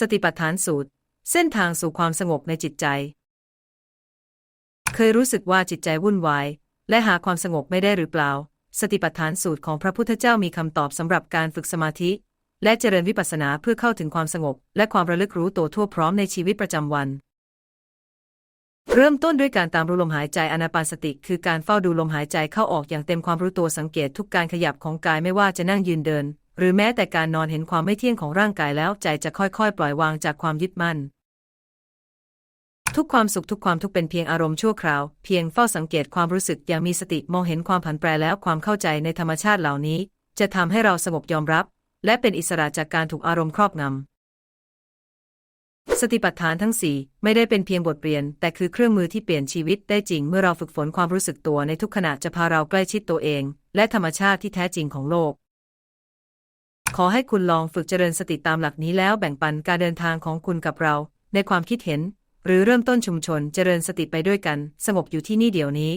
สติปัฏฐานสูตร เส้นทางสู่ความสงบในจิตใจ เคยรู้สึกว่าจิตใจวุ่นวาย และหาความสงบไม่ได้หรือเปล่า สติปัฏฐานสูตรของพระพุทธเจ้ามีคำตอบสำหรับการฝึกสมาธิ และเจริญวิปัสสนาเพื่อเข้าถึงความสงบ และความระลึกรู้ตัวทั่วพร้อมในชีวิตประจำวัน เริ่มต้นด้วยการตามรู้ลมหายใจอนาปานสติ คือการเฝ้าดูลมหายใจเข้าออกอย่างเต็มความรู้ตัวสังเกตทุกการขยับของกายไม่ว่าจะนั่งยืนเดิน หรือแม้แต่การนอนเห็นความไม่เที่ยงของร่างกายแล้วใจจะค่อยๆ ปล่อยวางจากความยึดมั่น ทุกความสุขทุกความทุกเป็นเพียงอารมณ์ชั่วคราว เพียงเฝ้าสังเกตความรู้สึกอย่างมีสติมองเห็นความผันแปรแล้วความเข้าใจในธรรมชาติเหล่านี้ จะทำให้เราสงบยอมรับ และเป็นอิสระจากการถูกอารมณ์ครอบงำสติปัฏฐานทั้งสี่ไม่ได้เป็นเพียงบทเรียน แต่คือเครื่องมือที่เปลี่ยนชีวิตได้จริงเมื่อเราฝึกฝนความรู้สึกตัวในทุกขณะจะพาเราใกล้ชิดตัวเอง และธรรมชาติที่แท้จริงของโลก ขอให้คุณลองฝึกเจริญสติตามหลักนี้แล้วแบ่งปันการเดินทางของคุณกับเรา ในความคิดเห็น หรือเริ่มต้นชุมชนเจริญสติไปด้วยกัน สงบอยู่ที่นี่เดี๋ยวนี้